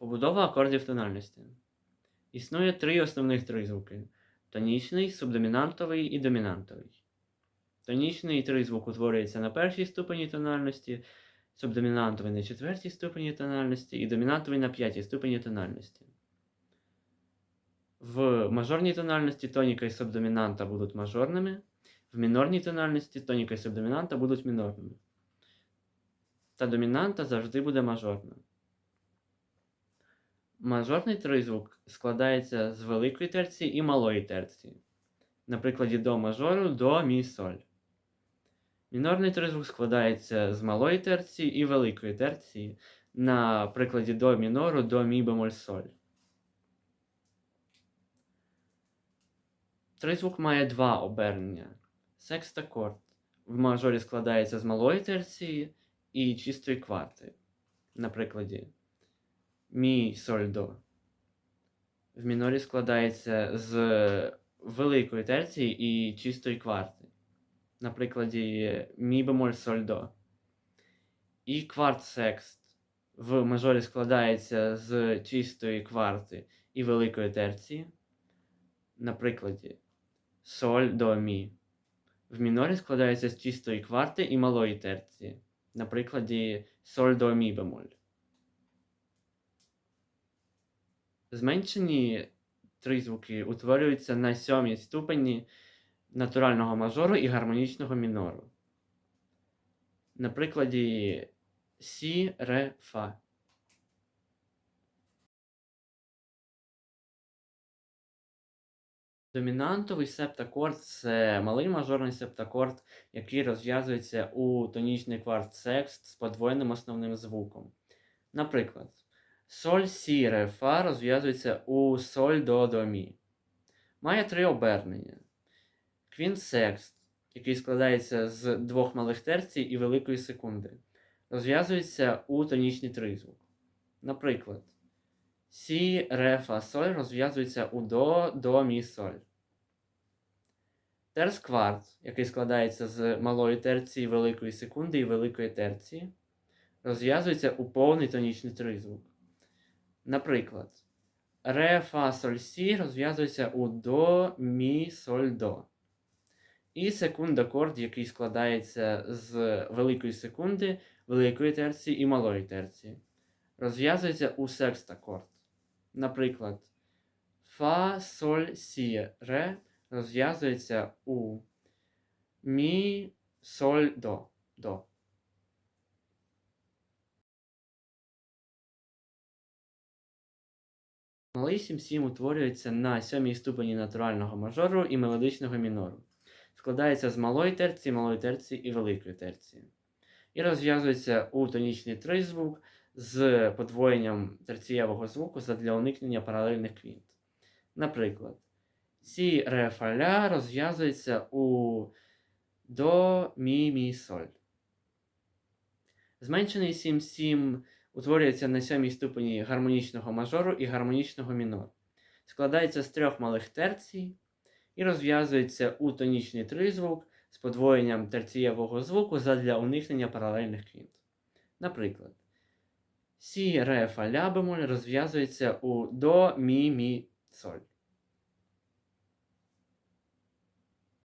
Побудова акордів тональності. Існує три основних тризвуки: тонічний, субдомінантовий і домінантовий. Тонічний тризвук утворюється на першій ступені тональності, субдомінантовий на четвертій ступені тональності і домінантовий на п'ятій ступені тональності. В мажорній тональності тоніка і субдомінанта будуть мажорними, в мінорній тональності тоніка і субдомінанта будуть мінорними. Та домінанта завжди буде мажорна. Мажорний тризвук складається з великої терції і малої терції. На прикладі до мажору до мі соль. Мінорний тризвук складається з малої терції і великої терції. На прикладі до мінору до мі бемоль соль. Тризвук має два обернення. Секстакорд в мажорі складається з малої терції і чистої кварти. На прикладі мі соль до. В мінорі складається з великої терції і чистої кварти. На прикладі мі бемоль соль до. І кварт секст в мажорі складається з чистої кварти і великої терції. На прикладі соль до мі. В мінорі складається з чистої кварти і малої терції. На прикладі соль до мі бемоль. Зменшені тризвуки утворюються на сьомій ступені натурального мажору і гармонічного мінору. На прикладі Сі, Ре, Фа. Домінантовий септакорд це малий мажорний септакорд, який розв'язується у тонічний кварт секст з подвоєним основним звуком. Наприклад, соль сі ре фа розв'язується у соль до до мі. Має три обернення. Квінт секст, який складається з двох малих терцій і великої секунди, розв'язується у тонічний тризвук. Наприклад, Сі, ре, фа, соль розв'язується у до, до, мі, соль. Терс кварт, який складається з малої терції, великої секунди і великої терції, розв'язується у повний тонічний тризвук. Наприклад, ре, фа, соль, сі розв'язується у до, мі, соль, до. І секундакорд, який складається з великої секунди, великої терції і малої терції. Розв'язується у секстакорд. Наприклад, Фа, соль, сі, ре розв'язується у Мі, соль, до. до. Малий сім-сім утворюється на сьомій ступені натурального мажору і мелодичного мінору. Складається з малої терції, малої терції і великої терції. І розв'язується у тонічний тризвук з подвоєнням терцієвого звуку задля уникнення паралельних квінт. Наприклад, сі ре фа ля розв'язується у до мі мі соль. Зменшений 7-7 утворюється на сьомій ступені гармонічного мажору і гармонічного мінору. Складається з трьох малих терцій і розв'язується у тонічний тризвук з подвоєнням терцієвого звуку задля уникнення паралельних квінт. Наприклад, Сі, ре, фа, ля бемоль розв'язується у до, мі, мі, соль.